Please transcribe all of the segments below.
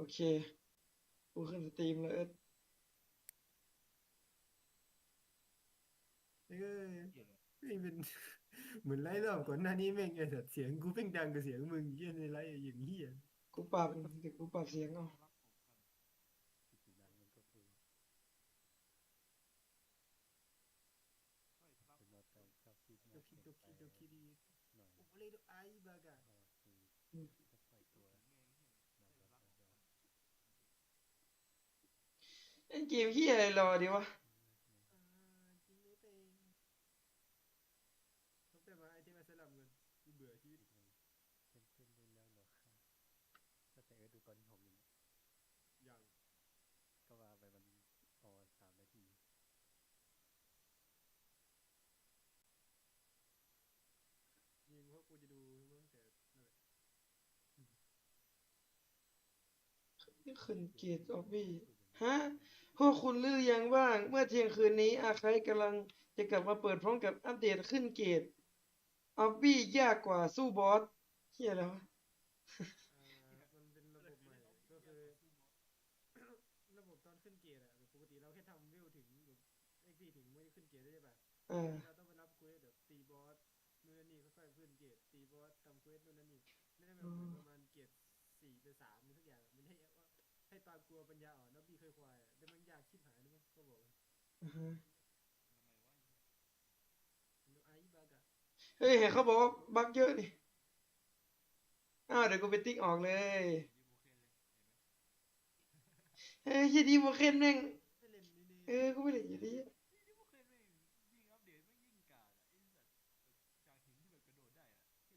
โอเค กูขึ้นสตรีมแล้วเอิร์ธเออไม่เป็น เหมือนไล่รอบก่อนหน้านี้แม่งไอ้สัตว์เสียงกูเพ่งดังกับเสียงมึงเหี้ยในไล่อย่างเหี้ยกูปรับเดี๋ยวกูปรับเสียงเอาโดคิโดคิโดคิดีโอ้เลยไอ้บากา เล่นเกมเฮียอะไรรอดีวะอ่าจริงไม่เป็นต้องไปมาไอที่มาสลับกันกูเบื่อชีวิตตั้งแต่เออดูตอนที่หกอยู่เนี่ยอย่างก็ว่าไปมันพอสามนาทีจริงเพราะกูจะดูตั้งแต่นั่นแหละนี่ขึ้นเกตออบบี้ฮะ พวกคุณรู้หรือยังบ้าง เมื่อเที่ยงคืนนี้อาคายกำลังจะกลับมาเปิดพร้อมกับอัปเดตขึ้นเกตออบบี้ยากกว่าสู้บอสเฮียอะไรวะอ่ามันเป็นระบบใหม่ก็คือ ระบบตอนขึ้นเกียร์อะแบบปกติเราแค่ทำวิวถึงแบบเอ็กพีถึงไม่ได้ขึ้นเกียร์ได้ใช่ปะอ่าเราต้องไปรับเควสแบบตีบอสนู่นนั่นนี่ค่อยๆขึ้นเกียร์ตีบอสทำเควสนู่นนั่นนี่ไม่ได้แบบเหมือนประมาณ ให้ตามกลัวปัญญาอ่อนนับบี้เคยควายอะแต่มันยากชิบหายนะมั้งก็บอกเลยอ่าฮะดูไอ้บากะเฮ้ยเห็นเขาบอกว่าบั๊กเยอะนี่อ้าวเดี๋ยวกูไปติ๊กออกเลยเฮ้ยเฮียดีโมเคนแม่งไม่เล่นนี่นี่เออกูไม่ได้อยู่ดีที่พวกเคยไม่ยิ่งอัปเดตไม่ยิ่งกาดอะไอ้สัตว์จากหินที่แบบกระโดดได้อะที่ตอนนั้นแบบ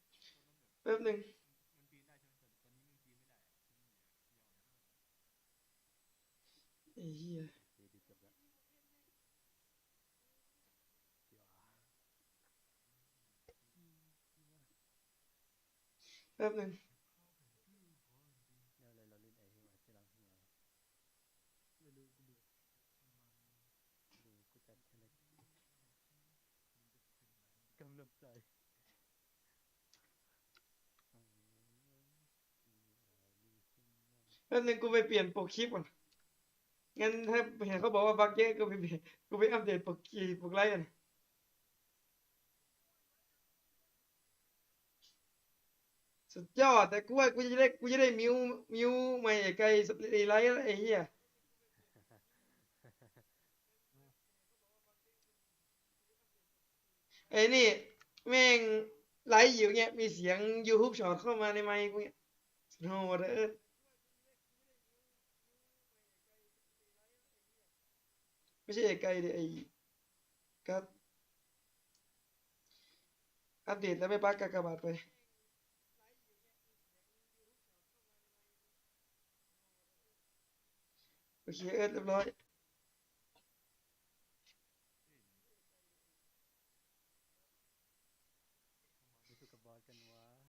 แป๊บหนึ่ง เพิ่งมาไม่รู้กูเบื่อดูกูจัดแค่เล็กำลังใจแป๊บหนึ่งกูไปเปลี่ยนโปกคลิปก่อน งั้นถ้าเห็นเขาบอกว่าบักเยอะกูไปกูไปอัปเดตปกคลิปกไลฟ์กันสุดยอดแต่กูว่ากูจะได้กูจะได้มิวมิวใหม่ไกลไไลฟ์ไอ้เหี้ยไอ้นี่แม่งไลฟ์อยู่เงี้ยมีเสียง YouTube ช็อตเข้ามาในไมค์กูเงี้ยโหดเออ ไม่ใช่ไกลเลยไอ้กับ อัปเดตแล้วไม่ปักกากบาทไปโอเคเอิร์ดเรียบร้อย